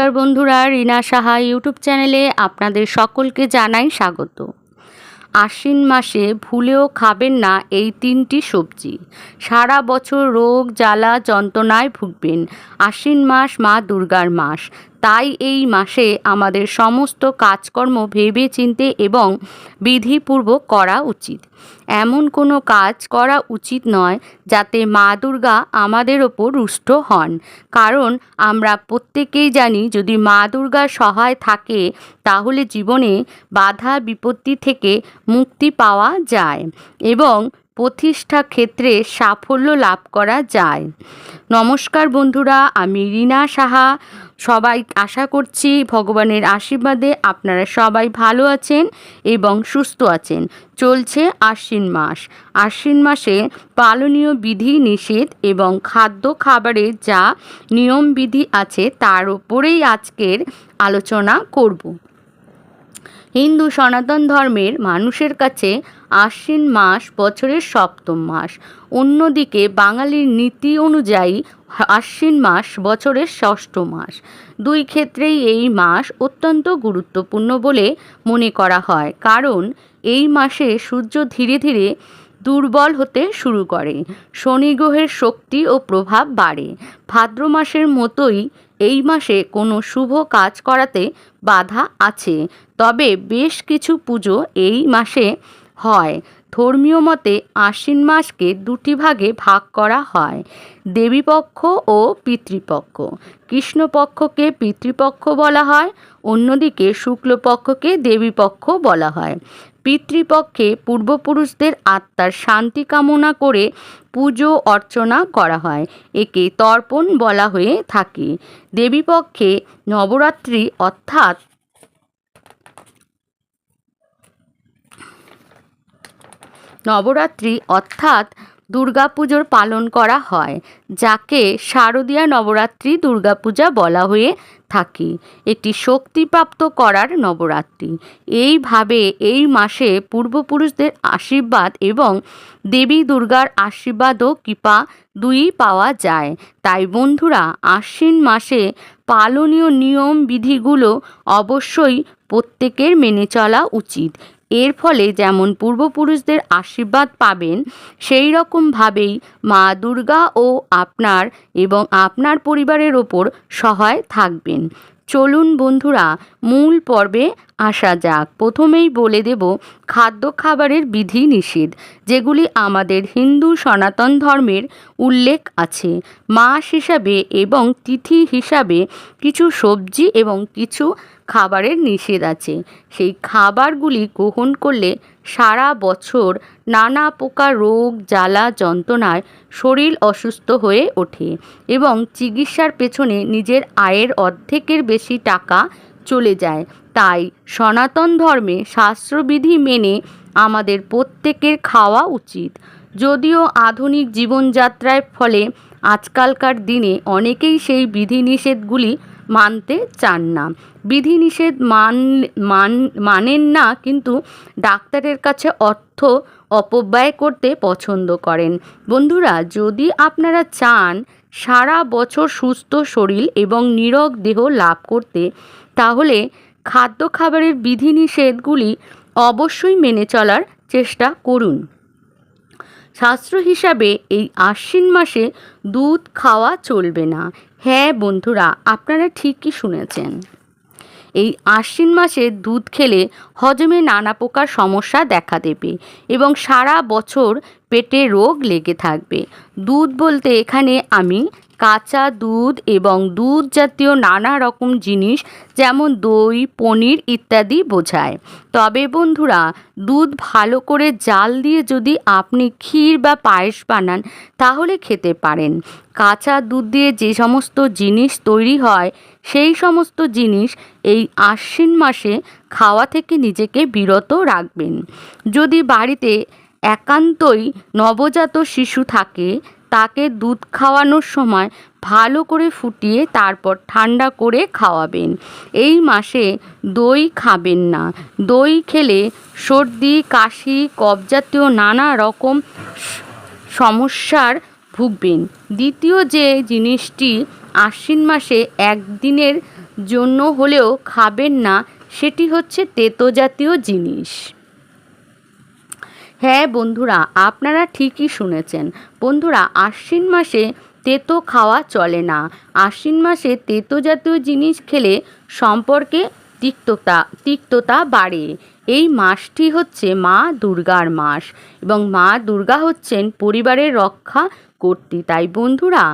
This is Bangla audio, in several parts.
নমস্কার বন্ধুরা, রিনা সাহা ইউটিউব চ্যানেলে আপনাদের সকলকে জানাই স্বাগত। আশ্বিন মাসে ভুলেও খাবেন না এই তিনটি সবজি। সারা বছর রোগ, জ্বালা, যন্ত্রণায় ভুগবেন আশ্বিন মাস, মা দুর্গার মাস। তাই এই মাসে আমাদের সমস্ত কাজকর্ম ভেবে চিনতে এবং বিধিপূর্বক করা উচিত। এমন কোনো কাজ করা উচিত নয় যাতে মা দুর্গা আমাদের ওপর রুষ্ট হন। কারণ আমরা প্রত্যেকেই জানি যদি মা দুর্গার সহায় থাকে, তাহলে জীবনে বাধা বিপত্তি থেকে মুক্তি পাওয়া যায়। এবং প্রতিষ্ঠা ক্ষেত্রে সাফল্য লাভ করা যায়। নমস্কার বন্ধুরা, আমি রিনা সাহা। সবাই আশা করছি ভগবানের আশীর্বাদে আপনারা সবাই ভালো আছেন এবং সুস্থ আছেন। চলছে আশ্বিন মাস। আশ্বিন মাসে পালনীয় বিধি নিষেধ এবং খাদ্য খাবারের যা নিয়ম বিধি আছে তার উপরেই আজকের আলোচনা করব। হিন্দু সনাতন ধর্মের মানুষের কাছে আশ্বিন মাস বছরের সপ্তম মাস। অন্যদিকে বাঙালির নীতি অনুযায়ী আশ্বিন মাস বছরের ষষ্ঠ মাস। দুই ক্ষেত্রেই এই মাস অত্যন্ত গুরুত্বপূর্ণ বলে মনে করা হয়, কারণ এই মাসে সূর্য ধীরে ধীরে দুর্বল হতে শুরু করে। শনি গ্রহের শক্তি ও প্রভাব বাড়ে। ভাদ্র মাসের মতোই এই মাসে কোনো শুভ কাজ করাতে বাধা আছে। তবে বেশ কিছু পুজো এই মাসে হয়। ধর্মীয় মতে আশ্বিন মাসকে দুটি ভাগে ভাগ করা হয়, দেবীপক্ষ ও পিতৃপক্ষ। কৃষ্ণপক্ষকে পিতৃপক্ষ বলা হয়, অন্যদিকে শুক্লপক্ষকে দেবীপক্ষ বলা হয়। পিতৃপক্ষে পূর্বপুরুষদের আত্মার শান্তি কামনা করে পুজো অর্চনা করা হয়, একে তর্পণ বলা হয়ে থাকে। দেবীপক্ষে নবরাত্রি অর্থাৎ নবরাত্রি অর্থাৎ দুর্গাপুজোর পালন করা হয়, যাকে শারদীয়া নবরাত্রি দুর্গাপূজা বলা হয়ে থাকে। এটি শক্তিপ্রাপ্ত করার নবরাত্রি। এইভাবে এই মাসে পূর্বপুরুষদের আশীর্বাদ এবং দেবী দুর্গার আশীর্বাদ ও কৃপা দুই পাওয়া যায়। তাই বন্ধুরা, আশ্বিন মাসে পালনীয় নিয়ম বিধিগুলো অবশ্যই প্রত্যেকের মেনে চলা উচিত। এর ফলে যেমন পূর্বপুরুষদের আশীর্বাদ পাবেন, সেই রকমভাবেই মা দুর্গা ও আপনার এবং আপনার পরিবারের ওপর সহায় থাকবেন। চলুন বন্ধুরা মূল পর্বে আসা যাক। প্রথমেই বলে দেব খাদ্য খাবারের বিধি নিষেধ, যেগুলি আমাদের হিন্দু সনাতন ধর্মের উল্লেখ আছে। মাস হিসাবে এবং তিথি হিসাবে কিছু সবজি এবং কিছু খাবারের নিষেধ আছে। সেই খাবারগুলি গ্রহণ করলে সারা বছর নানা প্রকার রোগ, জ্বালা, যন্ত্রণায় শরীর অসুস্থ হয়ে ওঠে এবং চিকিৎসার পেছনে নিজের আয়ের অর্ধেকের বেশি টাকা চলে যায়। তাই সনাতন ধর্মে শাস্ত্রবিধি মেনে আমাদের প্রত্যেকের খাওয়া উচিত। যদিও আধুনিক জীবনযাত্রার ফলে আজকালকার দিনে অনেকেই সেই বিধিনিষেধগুলি মানতে চান না। বিধিনিষেধ মান মান, মানেন না, কিন্তু ডাক্তারের কাছে অর্থ অপব্যয় করতে পছন্দ করেন। বন্ধুরা, যদি আপনারা চান সারা বছর সুস্থ শরীর এবং নীরোগ দেহ লাভ করতে তাহলে খাদ্য খাবারের বিধিনিষেধগুলি অবশ্যই মেনে চলার চেষ্টা করুন। শাস্ত্র হিসাবে এই আশ্বিন মাসে দুধ খাওয়া চলবে না। হ্যাঁ বন্ধুরা, আপনারা ঠিকই শুনেছেন। এই আশ্বিন মাসে দুধ খেলে হজমে নানা প্রকার সমস্যা দেখা দেবে এবং সারা বছর পেটে রোগ লেগে থাকবে। দুধ বলতে এখানে আমি কাঁচা দুধ এবং দুধ জাতীয় নানা রকম জিনিস যেমন দই, পনির ইত্যাদি বোঝায়। তবে বন্ধুরা, দুধ ভালো করে জাল দিয়ে যদি আপনি ক্ষীর বা পায়েস বানান, তাহলে খেতে পারেন। কাঁচা দুধ দিয়ে যে সমস্ত জিনিস তৈরি হয়, সেই সমস্ত জিনিস এই আশ্বিন মাসে খাওয়া থেকে নিজেকে বিরত রাখবেন। যদি বাড়িতে একান্তই নবজাত শিশু থাকে তাকে দুধ খাওয়ানোর সময় ভালো করে ফুটিয়ে তারপর ঠান্ডা করে খাওয়াবেন। এই মাসে দই খাবেন না। দই খেলে সর্দি, কাশি কফজাতীয় নানা রকম সমস্যার ভুগবেন। দ্বিতীয় যে জিনিসটি আশ্বিন মাসে একদিনের জন্য হলেও খাবেন না, সেটি হচ্ছে তেতো জাতীয় জিনিস। হ্যাঁ বন্ধুরা, আপনারা ঠিকই শুনেছেন। বন্ধুরা, আশ্বিন মাসে তেতো খাওয়া চলে না। আশ্বিন মাসে তেতো জাতীয় জিনিস খেলে সম্পর্কে তিক্ততা তিক্ততা বাড়ে। এই মাসটি হচ্ছে মা দুর্গার মাস এবং মা দুর্গা হচ্ছেন পরিবারের রক্ষা কর্ত্রী। তাই বন্ধুরা,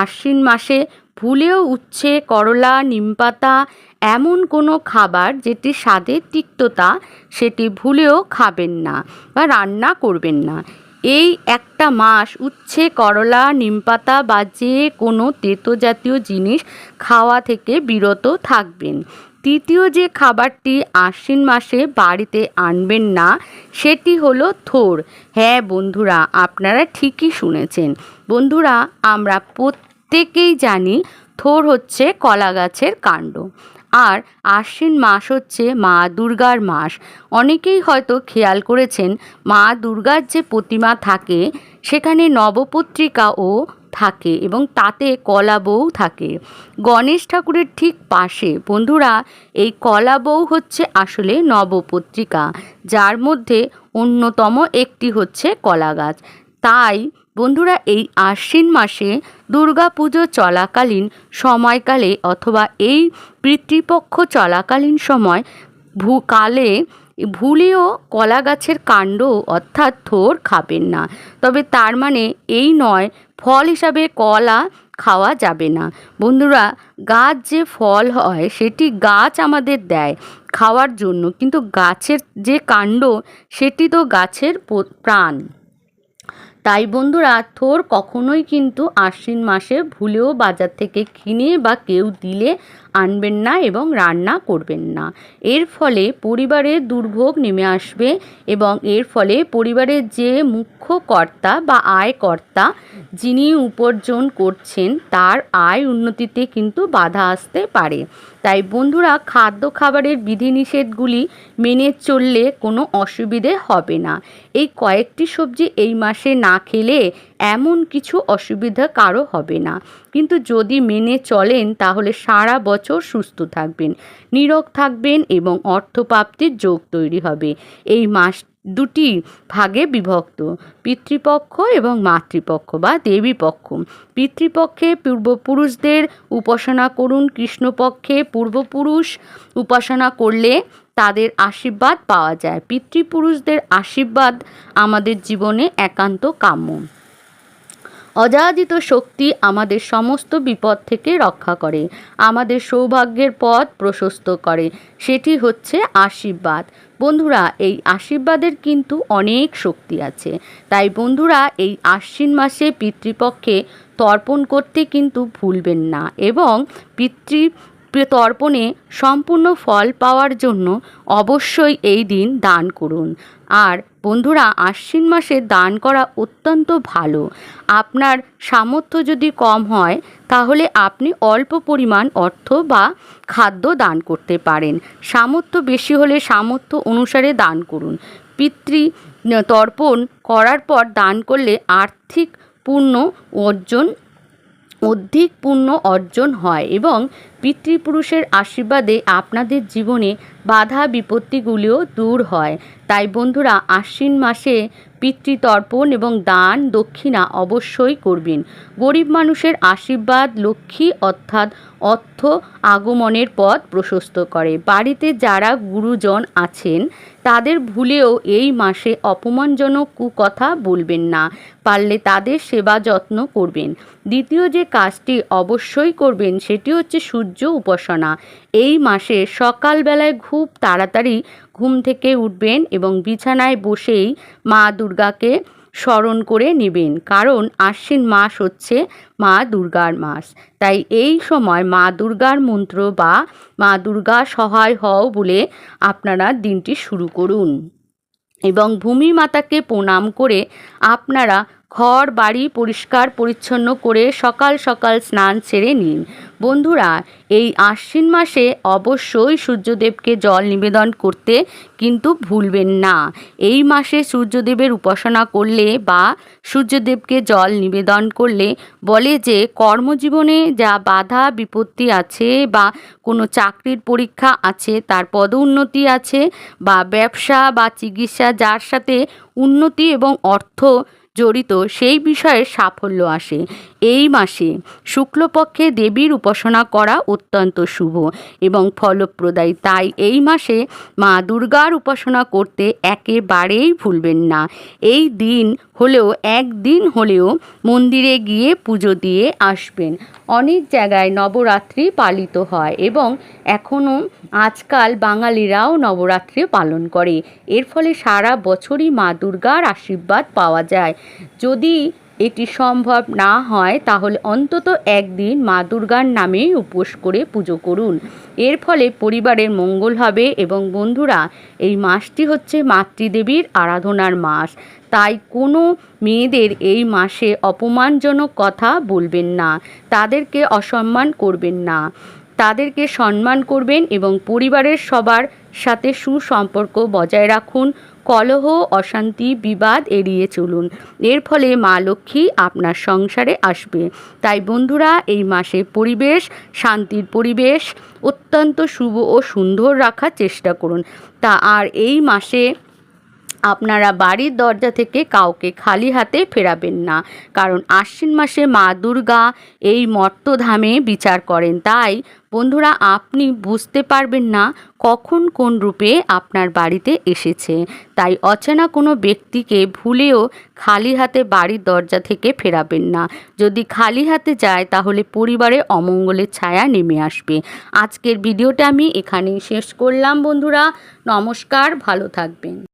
আশ্বিন মাসে ভুলেও উচ্ছে করলা, নিমপাতা এমন কোনো খাবার যেটি স্বাদে তিক্ততা সেটি ভুলেও খাবেন না বা রান্না করবেন না। এই একটা মাস উচ্ছে, করলা, নিমপাতা বা যে কোনো তেতো জাতীয় জিনিস খাওয়া থেকে বিরত থাকবেন। তৃতীয় যে খাবারটি আশ্বিন মাসে বাড়িতে আনবেন না, সেটি হলো থোর। হ্যাঁ বন্ধুরা, আপনারা ঠিকই শুনেছেন। বন্ধুরা, আমরা প্রত্যেকেই জানি থোর হচ্ছে কলা গাছের কাণ্ড। আর আশ্বিন মাস হচ্ছে মা দুর্গার মাস। অনেকেই হয়তো খেয়াল করেছেন, মা দুর্গার যে প্রতিমা থাকে, সেখানে নবপত্রিকাও থাকে এবং তাতে কলা বউ থাকে। গণেশ ঠাকুরের ঠিক পাশে, বন্ধুরা, এই কলা বউ হচ্ছে আসলে নবপত্রিকা, যার মধ্যে অন্যতম একটি হচ্ছে কলা গাছ। তাই বন্ধুরা, এই আশ্বিন মাসে দুর্গা পুজো চলাকালীন সময়কালে অথবা এই পিতৃপক্ষ চলাকালীন সময় ভূ, কালে ভুলেও কলা গাছের কাণ্ড অর্থাৎ থোর খাবেন না। তবে তার মানে এই নয়, ফল হিসাবে কলা খাওয়া যাবে না। বন্ধুরা, গাছ যে ফল হয়, সেটি গাছ আমাদের দেয় খাওয়ার জন্য। কিন্তু গাছের যে কাণ্ড, সেটি তো গাছের প্রাণ। তাই বন্ধুরা থোর কখনোই কিন্তু আশ্বিন মাসে ভুলেও বাজার থেকে কিনে বা কেউ দিলে আনবেন না এবং রান্না করবেন না। এর ফলে পরিবারের দুর্ভোগ নেমে আসবে এবং এর ফলে পরিবারের যে মুখ্য কর্তা বা আয় কর্তা যিনি উপার্জন করছেন, তার আয় উন্নতিতে কিন্তু বাধা আসতে পারে। তাই বন্ধুরা, খাদ্য খাবারের বিধিনিষেধগুলি মেনে চললে কোনো অসুবিধে হবে না। এই কয়েকটি সবজি এই মাসে না খেলে এমন কিছু অসুবিধা কারও হবে না। কিন্তু যদি মেনে চলেন, তাহলে সারা বছর সুস্থ থাকবেন নীরব থাকবেন এবং অর্থপ্রাপ্তির যোগ তৈরি হবে। এই মাস দুটি ভাগে বিভক্ত, পিতৃপক্ষ এবং মাতৃপক্ষ বা দেবী পক্ষ পিতৃপক্ষে পূর্বপুরুষদের উপাসনা করুন, কৃষ্ণপক্ষে পূর্বপুরুষ উপাসনা করলে তাদের আশীর্বাদ পাওয়া যায়। পিতৃপুরুষদের আশীর্বাদ আমাদের জীবনে একান্ত কাম্য। অযাচিত শক্তি আমাদের সমস্ত বিপদ থেকে রক্ষা করে, আমাদের সৌভাগ্যের পথ প্রশস্ত করে। সেটি হচ্ছে আশীর্বাদ। বন্ধুরা, এই আশীর্বাদের কিন্তু অনেক শক্তি আছে। তাই বন্ধুরা, এই আশ্বিন মাসে পিতৃপক্ষে তর্পণ করতে কিন্তু ভুলবেন না এবং পিতৃ তর্পণে সম্পূর্ণ ফল পাওয়ার জন্য অবশ্যই এই দিন দান করুন। আর বন্ধুরা, আশ্বিন মাসে দান করা অত্যন্ত ভালো। আপনার সামর্থ্য যদি কম হয়, তাহলে আপনি অল্প পরিমাণ অর্থ বা খাদ্য দান করতে পারেন। সামর্থ্য বেশি হলে সামর্থ্য অনুসারে দান করুন। পিতৃ তর্পণ করার পর দান করলে আর্থিক পূর্ণ অর্জন অধিক পুণ্য অর্জন হয় এবং পিতৃপুরুষের আশীর্বাদে আপনাদের জীবনে বাধা বিপত্তিগুলিও দূর হয়। তাই বন্ধুরা, আশ্বিন মাসে পিতৃতর্পণ এবং দান দক্ষিণা অবশ্যই করবেন। গরিব মানুষের আশীর্বাদ লক্ষ্মী অর্থাৎ অর্থ আগমনের পথ প্রশস্ত করে। বাড়িতে যারা গুরুজন আছেন, তাদের ভুলেও এই মাসে অপমানজনক কুকথা বলবেন না। পারলে তাদের সেবা যত্ন করবেন। দ্বিতীয় যে কাজটি অবশ্যই করবেন, সেটি হচ্ছে সূর্য উপাসনা। এই মাসে সকালবেলায় খুব তাড়াতাড়ি ঘুম থেকে উঠবেন এবং বিছানায় বসেই মা দুর্গাকে স্মরণ করে নেবেন, কারণ আশ্বিন মাস হচ্ছে মা দুর্গার মাস। তাই এই সময় মা দুর্গার মন্ত্র বা মা দুর্গা সহায় হও বলে আপনারা দিনটি শুরু করুন। এবং ভূমি মাতাকে প্রণাম করে আপনারা ঘর বাড়ি পরিষ্কার পরিচ্ছন্ন করে সকাল সকাল স্নান সেরে নিন। বন্ধুরা, এই আশ্বিন মাসে অবশ্যই সূর্যদেবকে জল নিবেদন করতে কিন্তু ভুলবেন না। এই মাসে সূর্যদেবের উপাসনা করলে বা সূর্যদেবকে জল নিবেদন করলে বলে যে, কর্মজীবনে যা বাধা বিপত্তি আছে বা কোনো চাকরির পরীক্ষা আছে, তার পদোন্নতি আছে বা ব্যবসা বা চিকিৎসা, যার সাথে উন্নতি এবং অর্থ জড়িত সেই বিষয়ে সাফল্য আসে। এই মাসে শুক্লপক্ষে দেবীর উপাসনা করা অত্যন্ত শুভ এবং ফলপ্রদায়ী। তাই এই মাসে মা দুর্গার উপাসনা করতে একেবারেই ভুলবেন না। এই দিন হলেও, একদিন হলেও মন্দিরে গিয়ে পুজো দিয়ে আসবেন। অনেক জায়গায় নবরাত্রি পালিত হয় এবং এখনও আজকাল বাঙালিরাও নবরাত্রি পালন করে। এর ফলে সারা বছরই মা দুর্গার আশীর্বাদ পাওয়া যায়। যদি এটি সম্ভব না হয়, তাহলে অন্তত একদিন মা দুর্গার নামে উপোস করে পুজো করুন। এর ফলে পরিবারের মঙ্গল হবে এবং বন্ধুরা, এই মাসটি হচ্ছে মাতৃদেবীর আরাধনার মাস। তাই কোনো মেয়েদের এই মাসে অপমানজনক কথা বলবেন না, তাদেরকে অসম্মান করবেন না। তাদেরকে সম্মান করবেন এবং পরিবারের সবার সাথে সুসম্পর্ক বজায় রাখুন, কলহ, অশান্তি, বিবাদ এড়িয়ে চলুন। এর ফলে মা লক্ষ্মী আপনার সংসারে আসবে। তাই বন্ধুরা, এই মাসে পরিবেশ, শান্তির পরিবেশ, অত্যন্ত শুভ ও সুন্দর রাখার চেষ্টা করুন। তা আর এই মাসে আপনারা বাড়ির দরজা থেকে কাউকে খালি হাতে ফেরাবেন না। কারণ আশ্বিন মাসে মা দুর্গা এই মর্তধামে বিচার করেন। তাই, বন্ধুরা, আপনি বুঝতে পারবেন না কখন কোন রূপে আপনার বাড়িতে এসেছে। তাই অচেনা কোনো ব্যক্তিকে ভুলেও খালি হাতে বাড়ির দরজা থেকে ফেরাবেন না। যদি খালি হাতে যায়, তাহলে পরিবারে অমঙ্গলের ছায়া নেমে আসবে। আজকের ভিডিওটা আমি এখানেই শেষ করলাম, বন্ধুরা। নমস্কার, ভালো থাকবেন।